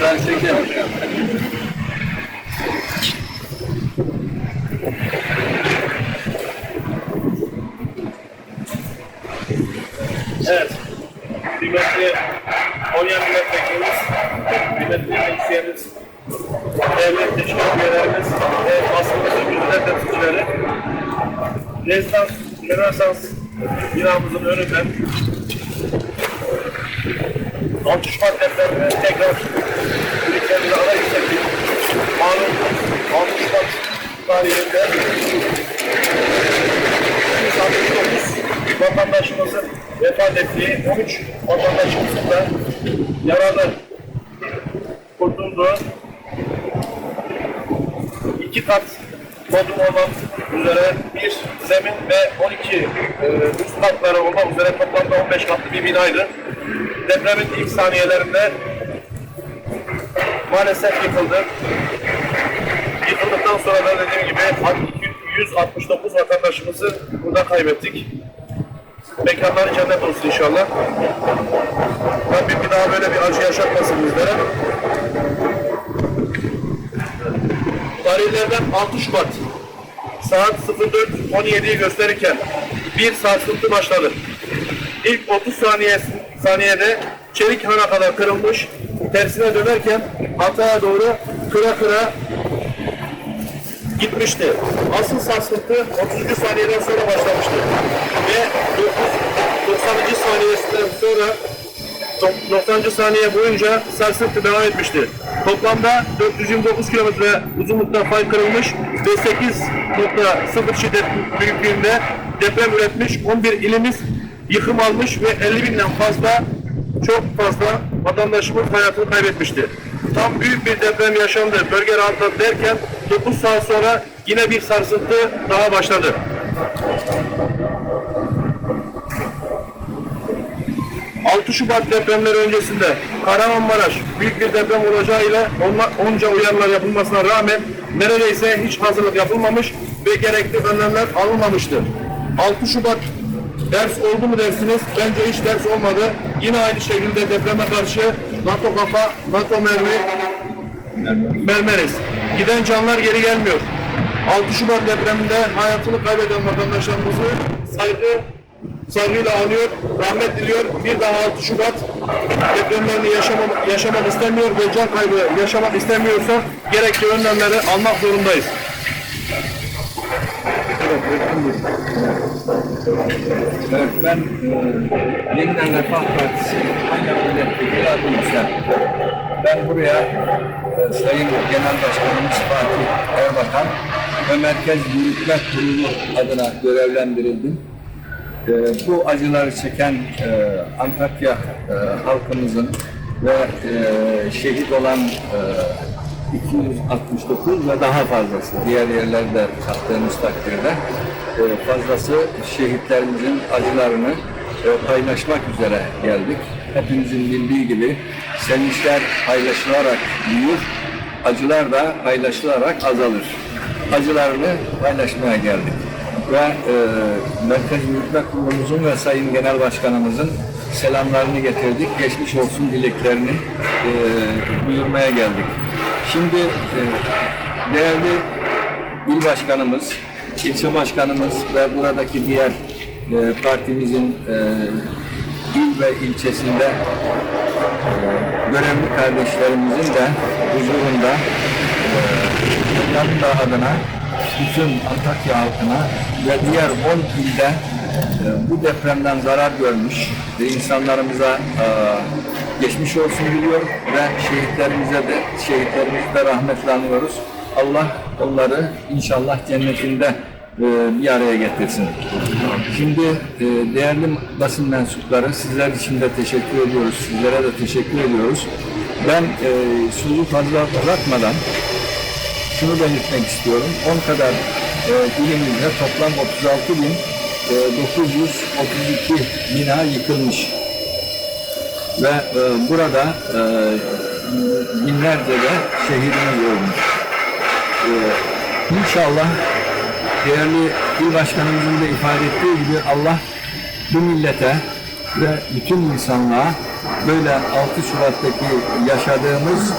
Sen çekelim. Evet. Kıymetli Konya milletvekilimiz, kıymetli meclisiyemiz, devlet teşkilat üyelerimiz ve basınımızın güzel temsilcileri, Rezidans, Rönesans binamızın önünden 6 Şubat depremine tekrar ülkemize ara yükselttik. Malum 6 Şubat tarihinde 169 vatandaşımızın vefat ettiği 13 vatandaşımızın da yaralı kurtulduğu iki kat bodrum olmak üzere bir zemin ve 12 e, üst katları olmak üzere toplamda 15 katlı bir binaydı. Depremin ilk saniyelerinde maalesef yıkıldı. Yıkıldıktan sonra da dediğim gibi 169 vatandaşımızı burada kaybettik. Mekanları cennet olsun inşallah. Rabbim bir daha böyle bir acı yaşatmasın bizlere. Tarihlerden 6 Şubat saat 04.17'yi gösterirken bir sarsıntı başladı. İlk 30 saniye, saniyede çelik hana kadar kırılmış, tersine dönerken hatağa doğru kıra kıra gitmişti. Asıl sarsıntı 30. saniyeden sonra başlamıştı. Ve 90. saniyesinden sonra 90. saniye boyunca sarsıntı devam etmişti. Toplamda 429 kilometre uzunlukta fay kırılmış ve 8.0 şiddet büyüklüğünde deprem üretmiş 11 ilimiz yıkım almış ve 50 binden fazla çok fazla vatandaşımız hayatını kaybetmişti. Tam büyük bir deprem yaşandı, bölge rahatladı derken 9 saat sonra yine bir sarsıntı daha başladı. 6 Şubat depremleri öncesinde Kahramanmaraş büyük bir deprem olacağıyla onca uyarılar yapılmasına rağmen neredeyse hiç hazırlık yapılmamış ve gerekli önlemler alınmamıştı. 6 Şubat ders oldu mu dersiniz? Bence hiç ders olmadı. Yine aynı şekilde depreme karşı NATO kafa, NATO mermi, mermeriz. Giden canlar geri gelmiyor. 6 Şubat depreminde hayatını kaybeden vatandaşlarımızı saygı saygıyla anıyor, rahmet diliyor. Bir daha 6 Şubat depremlerini yaşamak, yaşamak istemiyor ve can kaybı yaşamak istemiyorsa gerekli önlemleri almak zorundayız. Evet, ben e, Yeniden Refah Partisi Konya Milletvekili Adım Yüksel. Ben buraya e, Sayın Genel Başkanımız Fatih Erbakan ve Merkez Yürütme Kurulu adına görevlendirildim. E, bu acıları çeken e, Antakya e, halkımızın ve e, şehit olan e, 269 ve daha fazlası diğer yerlerde kattığımız takdirde e, fazlası şehitlerimizin acılarını e, paylaşmak üzere geldik. Hepimizin bildiği gibi sevinçler paylaşılarak büyür, acılar da paylaşılarak azalır. Acılarını paylaşmaya geldik ve e, Merkez Yürütme Kurulumuzun ve Sayın Genel Başkanımızın selamlarını getirdik. Geçmiş olsun dileklerini e, duyurmaya geldik. Şimdi e, değerli il başkanımız, ilçe başkanımız ve buradaki diğer e, partimizin e, il ve ilçesinde e, görevli kardeşlerimizin de huzurunda e, adına bütün Antakya halkına ve diğer 10 ilde bu depremden zarar görmüş ve insanlarımıza e, geçmiş olsun diliyor ve şehitlerimize de şehitlerimizi de rahmetle anıyoruz. Allah onları inşallah cennetinde e, bir araya getirsin. Şimdi e, değerli basın mensupları sizler için de teşekkür ediyoruz. Sizlere de teşekkür ediyoruz. Ben sözü fazla uzatmadan şunu belirtmek istiyorum. 10 kadar ilimizde toplam 36 bin 932 bina yıkılmış. Ve e, burada e, binlerce de şehidimiz olmuş. E, inşallah değerli il başkanımızın da ifade ettiği gibi Allah bu millete ve bütün insanlığa böyle 6 Şubat'taki yaşadığımız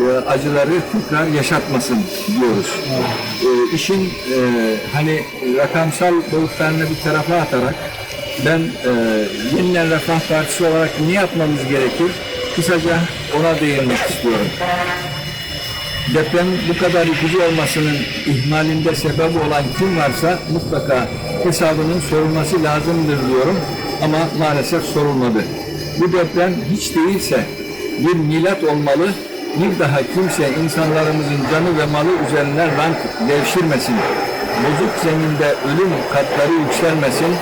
e, acıları tekrar yaşatmasın diyoruz. E, işin e, hani rakamsal boyutlarını bir tarafa atarak ben e, yeniden Refah Partisi olarak ne yapmamız gerekir? Kısaca ona değinmek istiyorum. Deprem bu kadar yıkıcı olmasının ihmalinde sebep olan kim varsa mutlaka hesabının sorulması lazımdır diyorum ama maalesef sorulmadı. Bu deprem hiç değilse bir milat olmalı, bir daha kimse insanlarımızın canı ve malı üzerinden rant devşirmesin. Bozuk zeminde ölüm katları yükselmesin.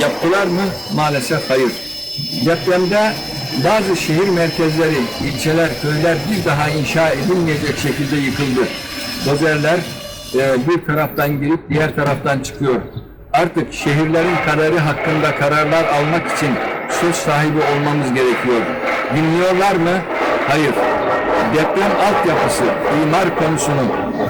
Yaptılar mı? Maalesef hayır. Depremde bazı şehir merkezleri, ilçeler, köyler bir daha inşa edilmeyecek şekilde yıkıldı. Dozerler e, bir taraftan girip diğer taraftan çıkıyor. Artık şehirlerin kaderi hakkında kararlar almak için söz sahibi olmamız gerekiyor. Dinliyorlar mı? Hayır. Deprem altyapısı, imar konusunu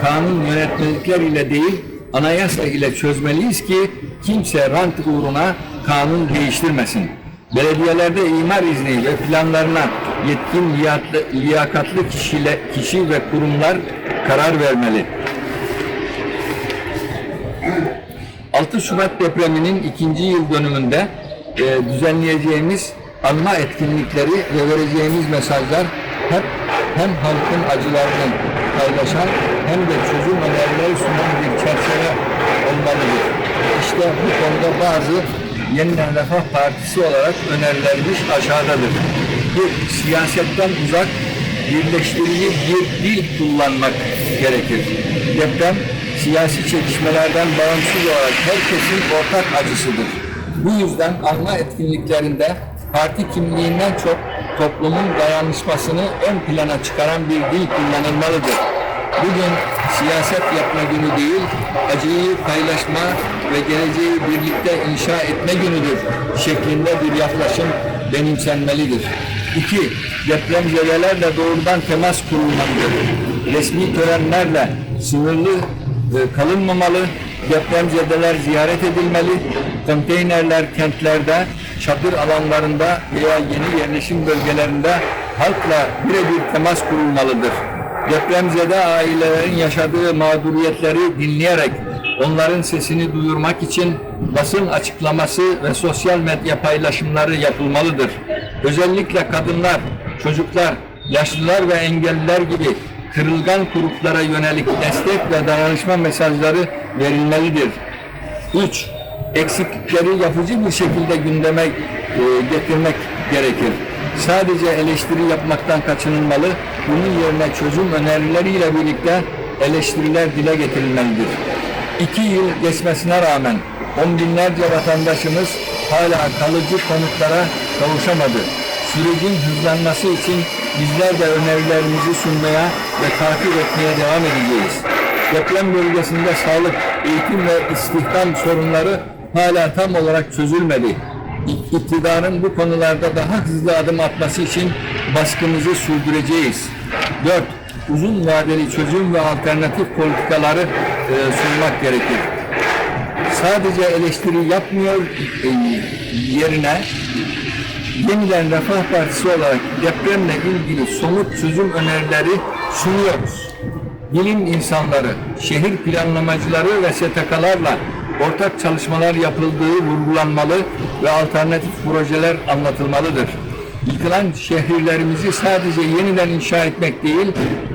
kanun yönetmelikler ile değil, anayasa ile çözmeliyiz ki kimse rant uğruna kanun değiştirmesin. Belediyelerde imar izni ve planlarına yetkin liyakatlı, kişiyle, kişi ve kurumlar karar vermeli. 6 Şubat depreminin ikinci yıl dönümünde e, düzenleyeceğimiz anma etkinlikleri ve vereceğimiz mesajlar hep hem halkın acılarını paylaşan hem de çözüm önerileri sunan bir çerçeve olmalıdır. İşte bu konuda bazı Yeniden Refah Partisi olarak önerilerimiz aşağıdadır. Bir, siyasetten uzak birleştirici bir dil kullanmak gerekir. Deprem siyasi çekişmelerden bağımsız olarak herkesin ortak acısıdır. Bu yüzden anma etkinliklerinde parti kimliğinden çok toplumun dayanışmasını ön plana çıkaran bir dil kullanılmalıdır. Bugün siyaset yapma günü değil, acıyı paylaşma ve geleceği birlikte inşa etme günüdür şeklinde bir yaklaşım benimsenmelidir. 2. Depremzedelerle doğrudan temas kurulmalıdır. Resmi törenlerle sınırlı kalınmamalı, depremzedeler ziyaret edilmeli, konteynerler kentlerde, çadır alanlarında veya yeni yerleşim bölgelerinde halkla birebir temas kurulmalıdır. Depremzede ailelerin yaşadığı mağduriyetleri dinleyerek onların sesini duyurmak için basın açıklaması ve sosyal medya paylaşımları yapılmalıdır. Özellikle kadınlar, çocuklar, yaşlılar ve engelliler gibi kırılgan gruplara yönelik destek ve dayanışma mesajları verilmelidir. 3. Eksiklikleri yapıcı bir şekilde gündeme e, getirmek gerekir. Sadece eleştiri yapmaktan kaçınılmalı, bunun yerine çözüm önerileriyle birlikte eleştiriler dile getirilmelidir. İki yıl geçmesine rağmen on binlerce vatandaşımız hala kalıcı konutlara kavuşamadı. Sürecin hızlanması için bizler de önerilerimizi sunmaya ve takip etmeye devam edeceğiz. Deprem bölgesinde sağlık, eğitim ve istihdam sorunları hala tam olarak çözülmedi. İktidarın bu konularda daha hızlı adım atması için baskımızı sürdüreceğiz. 4. Uzun vadeli çözüm ve alternatif politikaları e, sunmak gerekir. Sadece eleştiri yapmıyor e, yerine yeniden Refah Partisi olarak depremle ilgili somut çözüm önerileri sunuyoruz. Bilim insanları, şehir planlamacıları ve STK'larla ortak çalışmalar yapıldığı vurgulanmalı ve alternatif projeler anlatılmalıdır. Yıkılan şehirlerimizi sadece yeniden inşa etmek değil,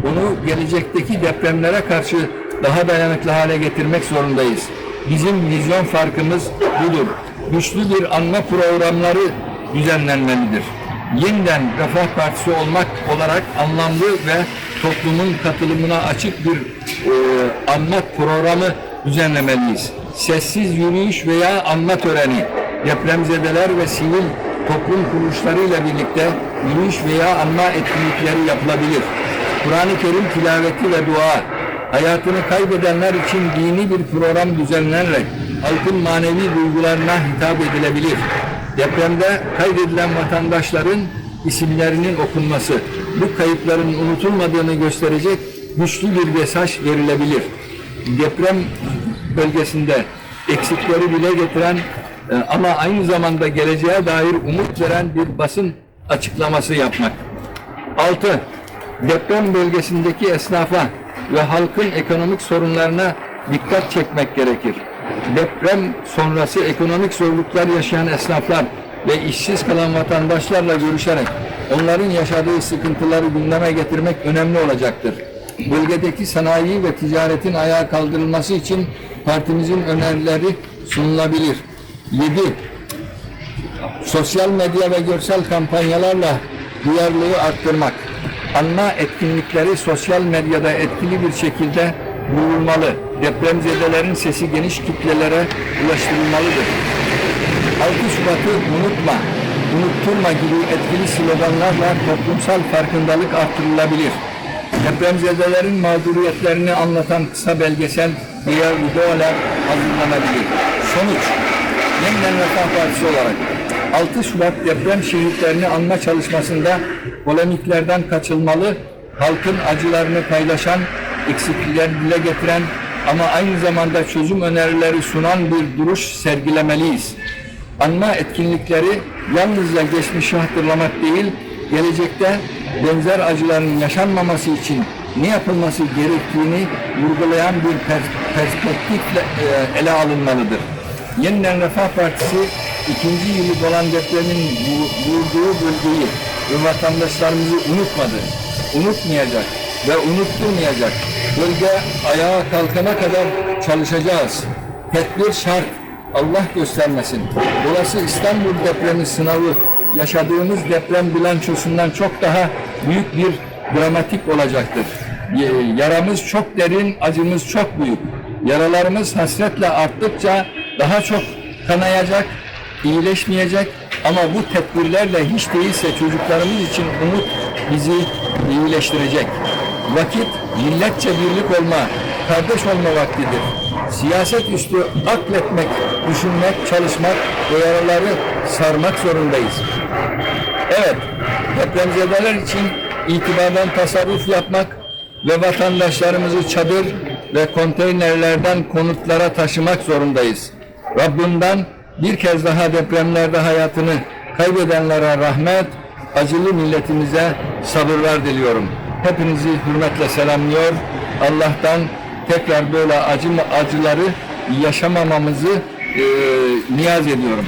onu gelecekteki depremlere karşı daha dayanıklı hale getirmek zorundayız. Bizim vizyon farkımız budur. Güçlü bir anma programları düzenlenmelidir. Yeniden Refah Partisi olmak olarak anlamlı ve toplumun katılımına açık bir e, anma programı düzenlemeliyiz. Sessiz yürüyüş veya anma töreni, depremzedeler ve sivil toplum kuruluşlarıyla birlikte yürüyüş veya anma etkinlikleri yapılabilir. Kur'an-ı Kerim tilaveti ve dua, hayatını kaybedenler için dini bir program düzenlenerek halkın manevi duygularına hitap edilebilir. Depremde kaydedilen vatandaşların isimlerinin okunması, bu kayıpların unutulmadığını gösterecek güçlü bir mesaj verilebilir. Deprem bölgesinde eksikleri dile getiren e, ama aynı zamanda geleceğe dair umut veren bir basın açıklaması yapmak. 6. Deprem bölgesindeki esnafa ve halkın ekonomik sorunlarına dikkat çekmek gerekir. Deprem sonrası ekonomik zorluklar yaşayan esnaflar ve işsiz kalan vatandaşlarla görüşerek onların yaşadığı sıkıntıları gündeme getirmek önemli olacaktır. Bölgedeki sanayi ve ticaretin ayağa kaldırılması için partimizin önerileri sunulabilir. 7 sosyal medya ve görsel kampanyalarla duyarlılığı arttırmak. Anma etkinlikleri sosyal medyada etkili bir şekilde duyurulmalı. Depremzedelerin sesi geniş kitlelere ulaştırılmalıdır. 6 Şubat'ı unutma, unutturma gibi etkili sloganlarla toplumsal farkındalık arttırılabilir. Depremzedelerin mağduriyetlerini anlatan kısa belgesel birer videolar hazırlanabilir. Sonuç, Yeniden Refah Partisi olarak 6 Şubat deprem şehitlerini anma çalışmasında polemiklerden kaçılmalı, halkın acılarını paylaşan, eksiklikler dile getiren ama aynı zamanda çözüm önerileri sunan bir duruş sergilemeliyiz. Anma etkinlikleri yalnızca geçmişi hatırlamak değil, gelecekte benzer acıların yaşanmaması için ne yapılması gerektiğini vurgulayan bir pers- perspektifle e, ele alınmalıdır. Yeniden Refah Partisi ikinci yılı dolan depremin vu- vurduğu bölgeyi ve vatandaşlarımızı unutmadı, unutmayacak ve unutturmayacak. Bölge ayağa kalkana kadar çalışacağız. Tedbir şart. Allah göstermesin. Burası İstanbul depremi sınavı yaşadığımız deprem bilançosundan çok daha büyük bir dramatik olacaktır. Yaramız çok derin, acımız çok büyük. Yaralarımız hasretle arttıkça daha çok kanayacak, iyileşmeyecek ama bu tedbirlerle hiç değilse çocuklarımız için umut bizi iyileştirecek. Vakit milletçe birlik olma, kardeş olma vaktidir. Siyaset üstü akletmek, düşünmek, çalışmak ve yaraları sarmak zorundayız. Evet, depremzedeler için itibardan tasarruf yapmak ve vatandaşlarımızı çadır ve konteynerlerden konutlara taşımak zorundayız. Rabbimden bir kez daha depremlerde hayatını kaybedenlere rahmet, acılı milletimize sabırlar diliyorum. Hepinizi hürmetle selamlıyor. Allah'tan tekrar böyle acı acıları yaşamamamızı eee niyaz ediyorum.